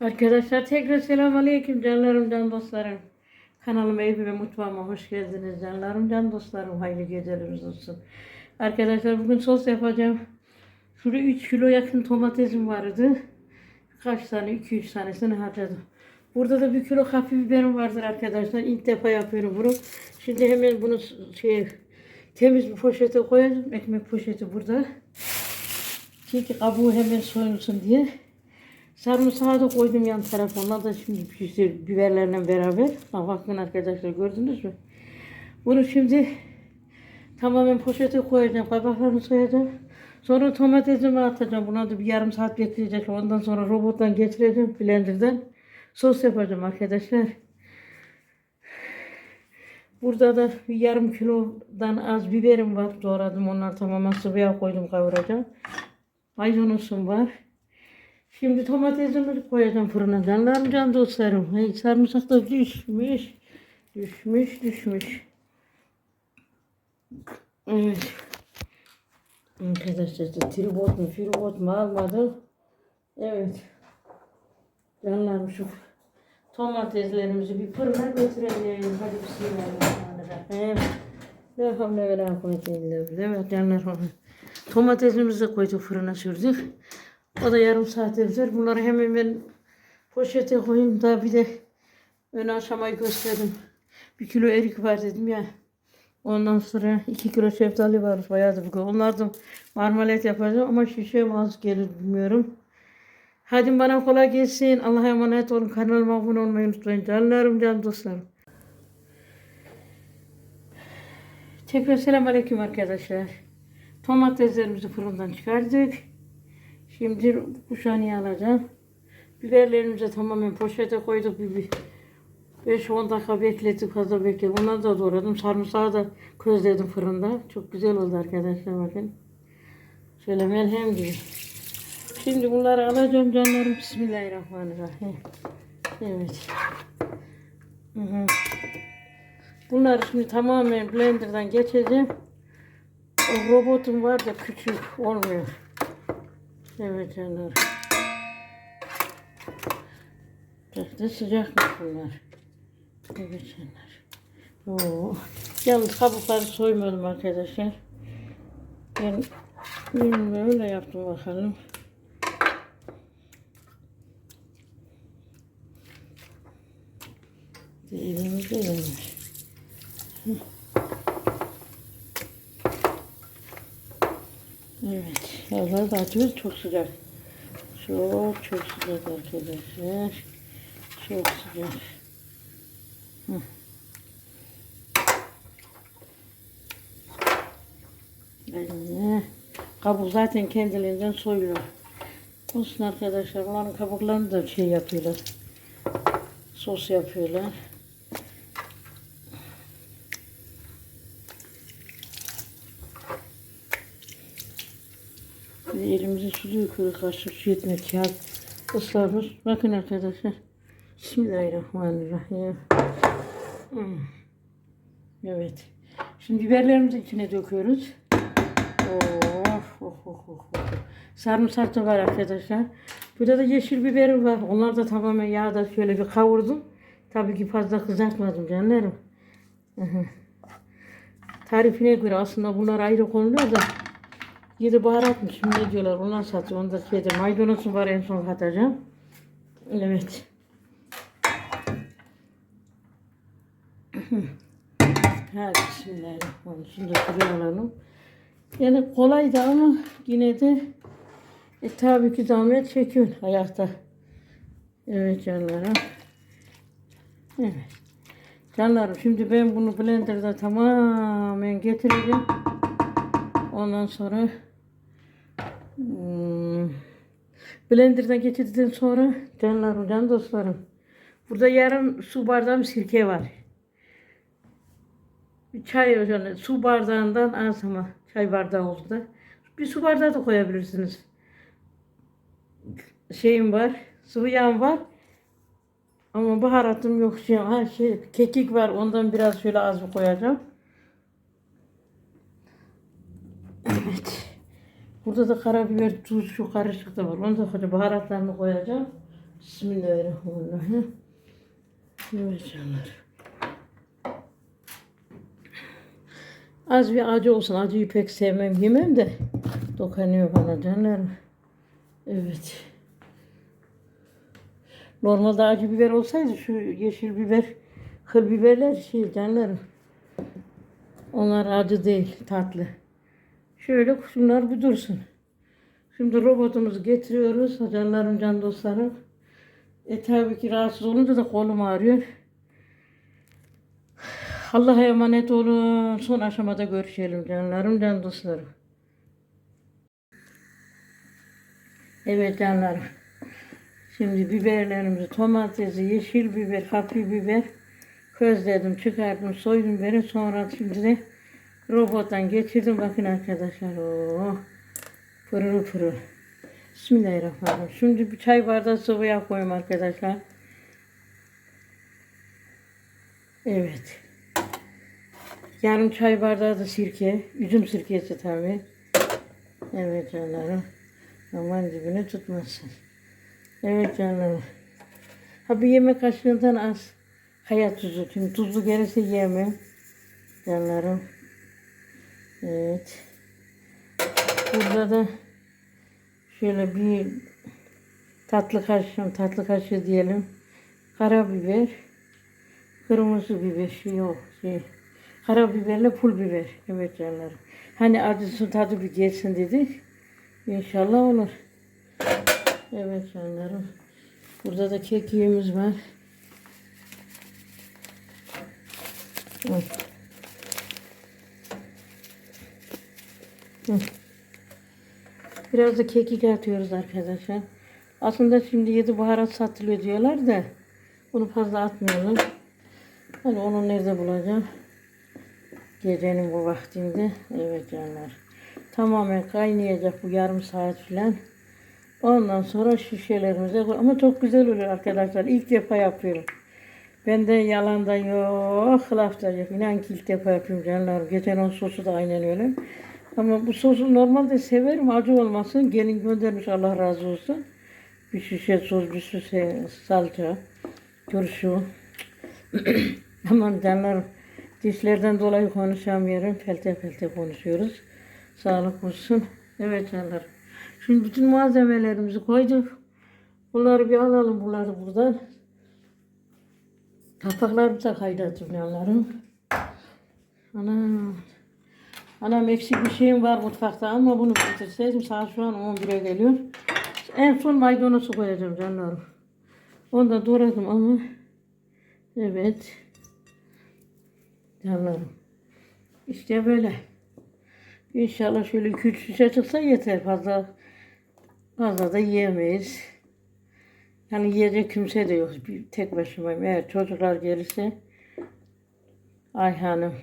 Arkadaşlar tekrar selamun aleyküm canlarım can dostlarım. Kanalıma evi ve mutfağıma hoş geldiniz canlarım can dostlarım. Hayırlı geceleriniz olsun. Arkadaşlar bugün sos yapacağım. Şurada 3 kilo yakın domatesim vardı. Kaç tane 2-3 tanesini harcadım. Burada da bir kilo hafif biberim vardır arkadaşlar. İlk defa yapıyorum bunu. Şimdi hemen bunu şey temiz bir poşete koyacağım. Ekmek poşeti burada. Çünkü kabuğu hemen soyulsun diye. Sarımsağı da koydum yan tarafa. Onlar da şimdi pişti biberlerle beraber. Ha, bakın arkadaşlar gördünüz mü? Bunu şimdi tamamen poşete koyacağım. Kabaklarını soyacağım. Sonra domatesimi atacağım. Buna da bir yarım saat bekleyecek. Ondan sonra robottan geçireceğim blenderdan. Sos yapacağım arkadaşlar. Burada da bir yarım kilodan az biberim var. Doğradım. Onları tamamen sıvıya koydum kavuracağım. Maydanozum var. Şimdi domatesimi koyacağım fırına. Canlarım can dostlarım. Hey, sarımsak da düşmüş. Düşmüş düşmüş. Evet. Arkadaşlar işte tribot mu firibot mu almadım. Evet. Canlarım şu domateslerimizi bir fırına götürelim. Hadi bismillahirrahmanirrahim. La havle ve la kuvvete illa billah. Evet canlarım. Domatesimizi koyduk fırına sürdük. O da yarım saate biter. Bunları hemen ben poşete koyayım. Daha bir de ön aşamayı gösterdim. Bir kilo erik var dedim ya. Ondan sonra iki kilo şeftali var. Bayağı da bir kilo. Onlardan marmelat yapacağım ama şişe az gelir bilmiyorum. Hadi bana kolay gelsin. Allah'a emanet olun. Kanalıma abone olmayı unutmayın. Canlarım, can dostlarım. Tekrar selam aleyküm arkadaşlar. Domateslerimizi fırından çıkardık. Şimdi kuşanıyı alacağım. Biberlerimizi tamamen poşete koyduk. Bir, bir 5-10 dakika bekletip fazla bekledim. Onları da doğradım. Sarımsağı da közledim fırında. Çok güzel oldu arkadaşlar bakın. Şöyle melhem gibi. Şimdi bunları alacağım canlarım. Bismillahirrahmanirrahim. Evet. Hı hı. Bunları şimdi tamamen blenderdan geçeceğim. O robotum var da küçük olmuyor. Evet canlar. Çok da sıcakmış bunlar. Evet canlar. Oo. Yalnız kabukları soymadım arkadaşlar. Ben bilmiyorum öyle yaptım bakalım. Elimizde yemiş. Evet. Havalar da açıyoruz. Çok sıcak. Çok çok sıcak arkadaşlar. Çok sıcak. Hı. Kabuk zaten kendiliğinden soyuyor. Olsun arkadaşlar. Bunların kabuklarını da şey yapıyorlar. Sos yapıyorlar. 30 yukarı kaşık 70 kağıt ıslanır. Bakın arkadaşlar. Bismillahirrahmanirrahim. Hmm. Evet. Şimdi biberlerimizi içine döküyoruz. Of, of, of, of. Sarımsak da var arkadaşlar. Burada da yeşil biberim var. Onlar da tamamen yağda şöyle bir kavurdum. Tabii ki fazla kızartmadım canlarım. Tarifine göre aslında bunlar ayrı konular da Yedi baharatmış. Ne diyorlar? Onlar satıyor. Onu da şeyde maydanozu var en son katacağım. Evet. Hadi bismillahirrahmanirrahim. Şimdi alalım. Yani kolay da ama yine de e, tabii ki zahmet çekiyor hayatta. Evet canlarım. Evet. Canlarım şimdi ben bunu blenderda tamamen getireceğim. Ondan sonra hmm, blenderdan geçirdikten sonra canlarım, can dostlarım. Burada yarım su bardağı sirke var. Bir çay yani su bardağından az ama çay bardağı oldu da. Bir su bardağı da koyabilirsiniz. Şeyim var, sıvı yağım var. Ama baharatım yok. Şey, ha şey, kekik var. Ondan biraz şöyle az koyacağım. Evet. Burada da karabiber, tuz, şu karışık da var. Onu da koyacağım. Baharatlarını koyacağım. Bismillahirrahmanirrahim. Evet canlar. Az bir acı olsun. Acıyı pek sevmem, yemem de. Dokunuyor bana canlarım. Evet. Normalde acı biber olsaydı şu yeşil biber, kıl biberler şey canlarım. Onlar acı değil, tatlı. Şöyle şunlar bir dursun. Şimdi robotumuzu getiriyoruz. Canlarım, can dostlarım. E tabii ki rahatsız olunca da kolum ağrıyor. Allah'a emanet olun. Son aşamada görüşelim canlarım, can dostlarım. Evet canlarım. Şimdi biberlerimizi, domatesi, yeşil biber, kapya biber közledim, çıkardım, soydum beri. Sonra şimdi de robottan geçirdim. Bakın arkadaşlar. Oo, pırıl pırıl. Bismillahirrahmanirrahim. Şimdi bir çay bardağı sıvı yağ koyayım arkadaşlar. Evet. Yarım çay bardağı da sirke. Üzüm sirkesi tabi. Evet canlarım. Aman dibine tutmasın. Evet canlarım. Ha bir yemek kaşığından az. Hayat tuzu. Çünkü tuzlu gelirse yiyemem. Canlarım. Evet. Burada da şöyle bir tatlı kaşığı, tatlı kaşığı diyelim. Karabiber. Kırmızı biber şey yok. Şey, karabiberle pul biber. Evet canlarım. Hani acısı tadı bir gelsin dedik. İnşallah olur. Evet canlarım. Burada da kekiğimiz var. Hı. Biraz da kekik atıyoruz arkadaşlar. Aslında şimdi yedi baharat satılıyor diyorlar da bunu fazla atmıyorum. Hani onu nerede bulacağım? Gecenin bu vaktinde. Evet canlar. Tamamen kaynayacak bu yarım saat falan. Ondan sonra şişelerimize koy. Ama çok güzel oluyor arkadaşlar. İlk defa yapıyorum. Bende yalan da yok, hılaf da yok. İnan ki ilk defa yapıyorum canlarım. Geçen on sosu da aynen öyle. Ama bu sosu normalde severim. Acı olmasın. Gelin göndermiş Allah razı olsun. Bir şişe sos, bir şişe salça, turşu. Aman canlarım. Dişlerden dolayı konuşamıyorum. Pelte pelte konuşuyoruz. Sağlık olsun. Evet canlarım. Şimdi bütün malzemelerimizi koyduk. Bunları bir alalım bunları buradan. Kapaklarımıza kaynattım canlarım. Anam. Anam eksik bir şeyim var mutfakta ama bunu bitirseydim saat şu an 11'e geliyor. En son maydanozu koyacağım canlarım. Onu da doğradım ama evet. Canlarım. İşte böyle. İnşallah şöyle 2-3 şişe çıksa yeter. Fazla fazla da yiyemeyiz. Yani yiyecek kimse de yok. Bir tek başımayım. Eğer çocuklar gelirse Ayhan'ım.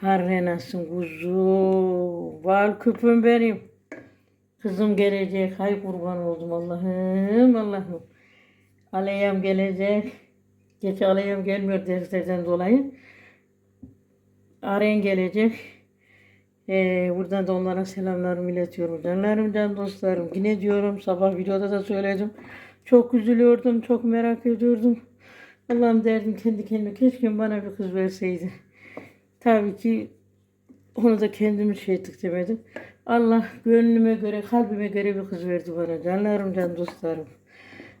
Harrenasın kuzu. Val küpüm benim. Kızım gelecek. Hay kurban oldum Allah'ım Allah'ım. Aleyham gelecek. Geç aleyham gelmiyor derslerden dolayı. Arayan gelecek. Ee, buradan da onlara selamlarımı iletiyorum. Canlarım, can dostlarım. Yine diyorum sabah videoda da söyledim. Çok üzülüyordum, çok merak ediyordum. Allah'ım derdim kendi kendime keşke bana bir kız verseydi. Tabii ki onu da kendimi şey ettik demedim. Allah gönlüme göre, kalbime göre bir kız verdi bana. Canlarım, can dostlarım.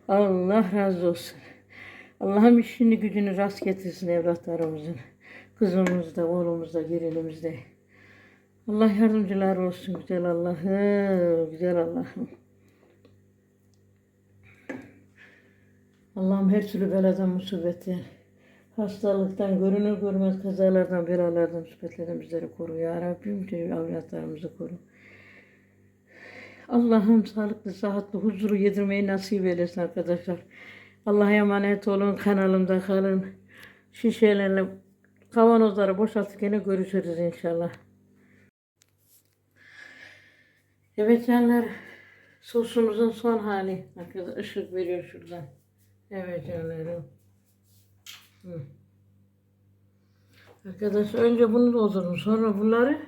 Allah razı olsun. Allah'ım işini gücünü rast getirsin evlatlarımızın. Kızımızda, oğlumuzda, gelinimizde. Allah yardımcılar olsun güzel Allah'ım, güzel Allah'ım. Allah'ım her türlü beladan, musibetten, hastalıktan, görünür görmez kazalardan, belalardan, musibetlerden bizleri koru. Ya Rabbim, avratlarımızı koru. Allah'ım sağlıklı, sıhhatli, huzuru yedirmeyi nasip eylesin arkadaşlar. Allah'a emanet olun, kanalımda kalın. Şişelerle kavanozları boşaltıp gene görüşürüz inşallah. Evet canlar, sosumuzun son hali. Arkadaşlar ışık veriyor şuradan. Evet canlarım. Hı. Arkadaşlar önce bunu doldurdum, sonra bunları.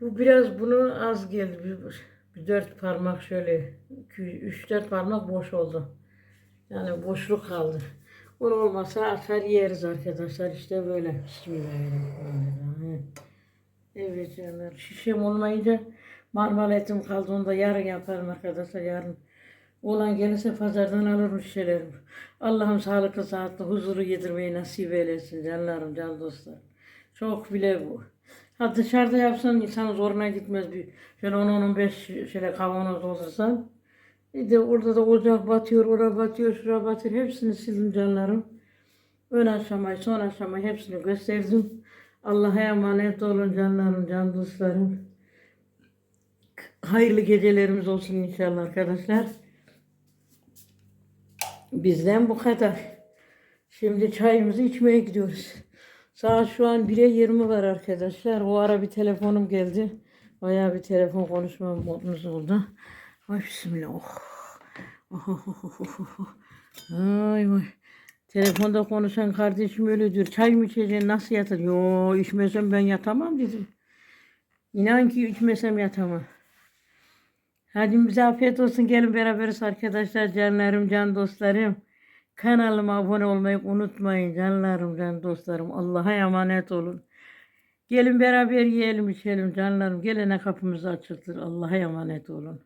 Bu biraz bunu az geldi. Bir- Bir dört parmak şöyle, iki, üç dört parmak boş oldu. Yani boşluk kaldı. Bunu olmasa atar yeriz arkadaşlar. İşte böyle. Bismillahirrahmanirrahim. Evet canlar. Şişem olmayınca marmaletim kaldı. Onu da yarın yaparım arkadaşlar. Yarın olan gelirse pazardan alırım şişelerimi. Allah'ım sağlıklı sağlıklı huzuru yedirmeyi nasip eylesin canlarım can dostlar. Çok bile bu. Ha dışarıda yapsan insanın zoruna gitmez bir şöyle 10-15 şöyle kavanoz doldursan. Bir de orada da ocak batıyor, oraya batıyor, şuraya batıyor. Hepsini sildim canlarım. Ön aşamayı, son aşamayı hepsini gösterdim. Allah'a emanet olun canlarım, can dostlarım. Hayırlı gecelerimiz olsun inşallah arkadaşlar. Bizden bu kadar. Şimdi çayımızı içmeye gidiyoruz. Saat şu an 1'e 20 var arkadaşlar. O ara bir telefonum geldi. Bayağı bir telefon konuşma modumuz oldu. Ay bismillah. Oh. Oh, oh, oh, oh. Ay vay. Telefonda konuşan kardeşim öyle diyor. Çay mı içeceksin? Nasıl yatacaksın? Yo içmesem ben yatamam dedim. İnan ki içmesem yatamam. Hadi bize afiyet olsun. Gelin beraberiz arkadaşlar. Canlarım, can dostlarım. Kanalıma abone olmayı unutmayın. Canlarım, can dostlarım. Allah'a emanet olun. Gelin beraber yiyelim, içelim canlarım. Gelene kapımızı açılır. Allah'a emanet olun.